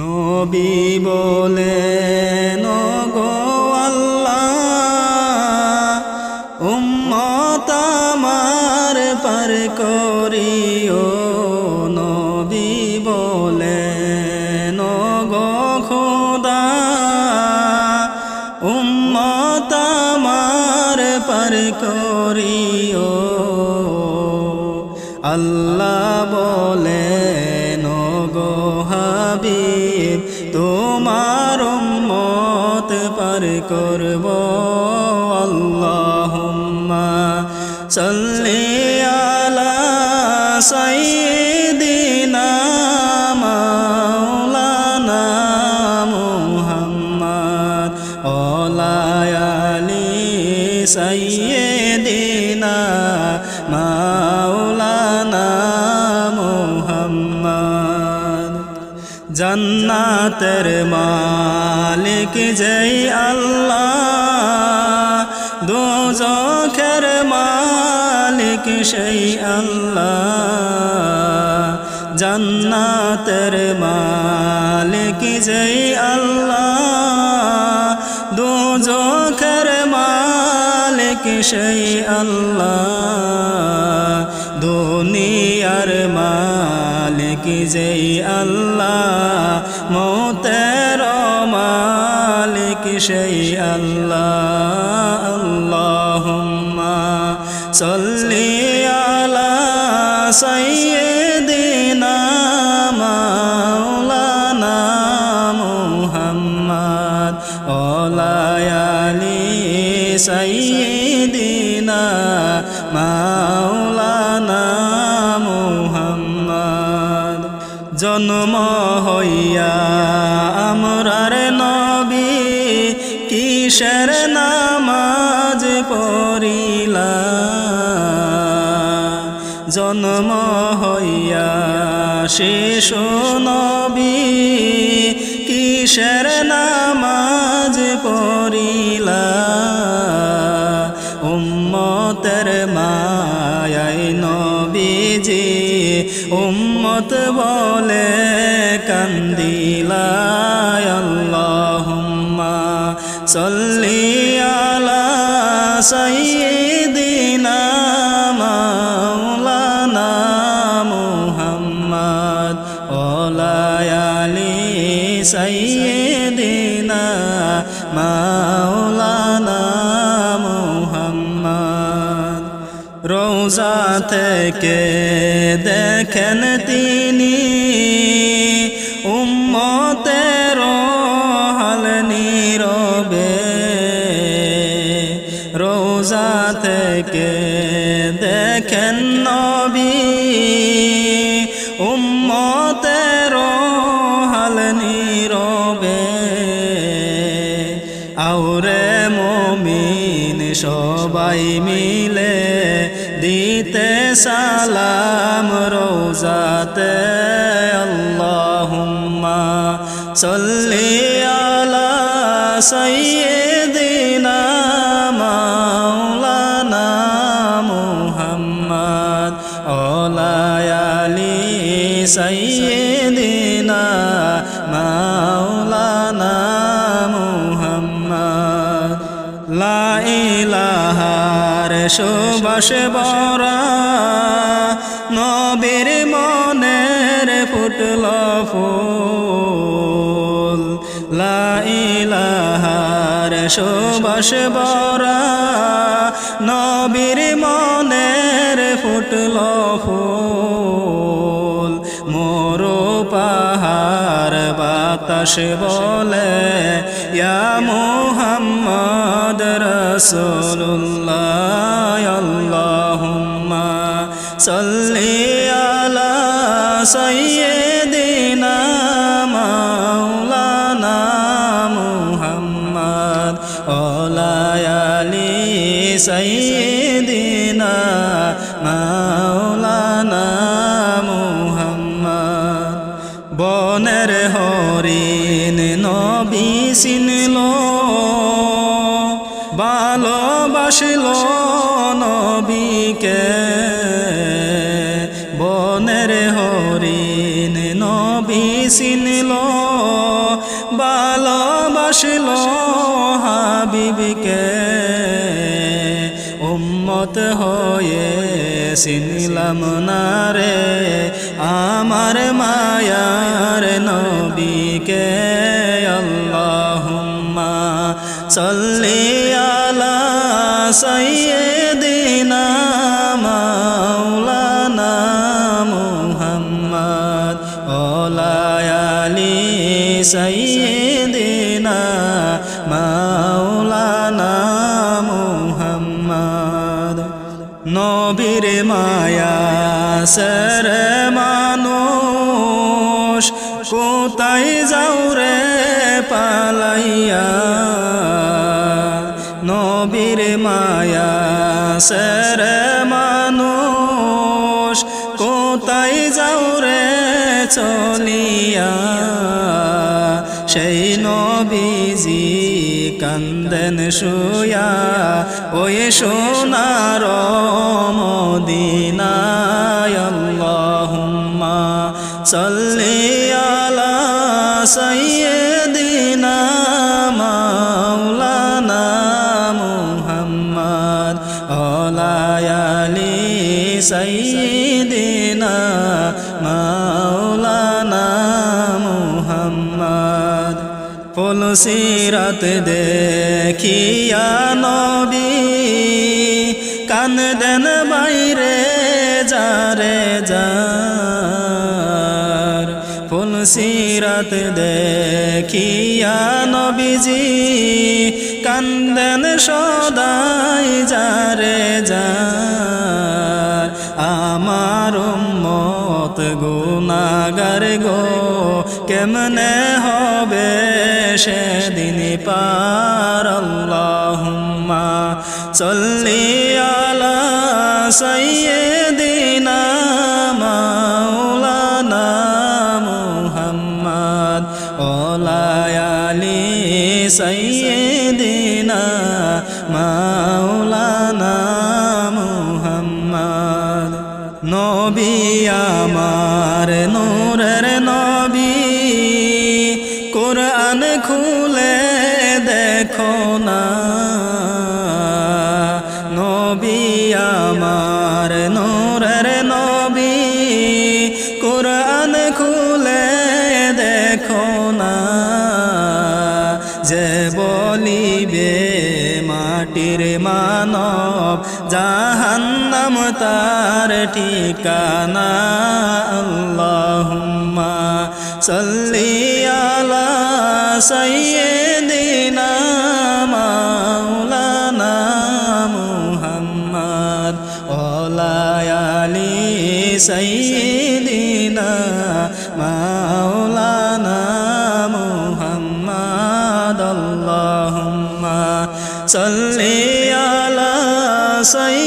নবী বলে, নগো আল্লাহ, উম্মত আমার পার করিও। নবী বলে, নগো খোদা, উম্মত আমার পার করিও। আল্লাহ পার করব আল্লাহুম্মা সাল্লি আলা সাইয়্যিদিনা মাওলানা মুহাম্মদ ওলা আলি সাইয়্যিদিনা মাওলানা মুহাম্মদ। জান্নাতের মালিক জয় আল্লাহ, দোজখের মালিক সেই আল্লাহ, জান্নাতের মালিক জয় আল্লাহ, দোজখের মালিক সেই আল্লাহ, দুনিয়ার মালিক যেই আল্লাহ, মৌতের সেই আল্লাহ আল্লাহুম্মা সাল্লি আলা সাইয়্যিদিনা মাওলানা মুহাম্মদ ওলা আলি সাইয়্যিদিনা মাওলানা মুহাম্মদ। জন্ম হইয়া কিসের নামাজ পড়িলা? জন্ম হইয়া শিশু নবী, কিসের নামাজ পড়িলা? উম্মতের মায়াই নবীজি উম্মত বলে কান্দিলা। আল্লাহুম্মা সাল্লি আলা সাইয়্যিদিনা মাওলানা মুহাম্মদ ওলা আলি সাইয়্যিদিনা মাওলানা মুহাম্মদ। রোজা থেকে দেখেন তিনি দেখেন নবী, উম্মতের হাল নীরবে। আউরে মমিন সবাই মিলে দিতে সালাম রোজাতে। আল্লাহুম্মা সাল্লি আলা সাইয়্যিদিনা সাইয়্যিদিনা মাওলানা মুহাম্মদ। লা ইলাহার সুবাস বরা, নবীর মনের ফুটল ফুল। লা ইলাহার সুবাস বরা, নবীর মনের ফুটল ফুল। মোরো পাহাড় বাতাস বলে, ইয়া মুহাম্মদ রাসূলুল্লাহ, আল্লাহুম্মা সাল্লি আলা সাইয়্যিদিনা মাওলানা মুহাম্মদ ওলা আলি সাইয়্যিদিনা মাওলানা বনের হরিণ নবী চিনল ভালোবাসল চিনলাম না রে। আমার মায়ার নবীকে আল্লাহুম্মা সাল্লি আলা সাইয়্যিদিনা মাওলানা মুহাম্মদ ওলায়ালি সাইয়্যিদিনা সর মানুষ, কোথায় যাও রে পালাইয়া? নবীর মায়া সর মানুষ, কোথায় যাও রে চলিয়া? সেই নবীজি কান্দন শুয়া, ওই সোনার আল্লাহুম্মা সাল্লি আলা সাইয়্যিদিনা মাওলানা মুহাম্মদ আলায়ালি সাইয়্যিদিনা মাওলানা মুহাম্মদ। ফুলসিরাত দেখিয়া নবী, কান দেন বাইরে যারে যার ফুলসিরাত দেখিয়া নবীজি কান্দন সদাই যারে যার। আমার মত গুনাগার গো, কেমনে হবে সেদিন পার? আল্লাহুম্মা সাল্লি আলা সাইয়্যিদিনা সাইয়্যিদিনা মাওলানা মুহাম্মদ। নবী আমার নূরের নবী। কোরআন খুলে দেখো না। নবী আমার জাহান্নাম তার ঠিকানা আল্লাহুম্মা সাল্লি আলা সাইয়্যিদিনা মাওলানা মুহাম্মদ ওলায়ালি সাইয়্যিদিনা মাওলানা সাইয়্যিদিনা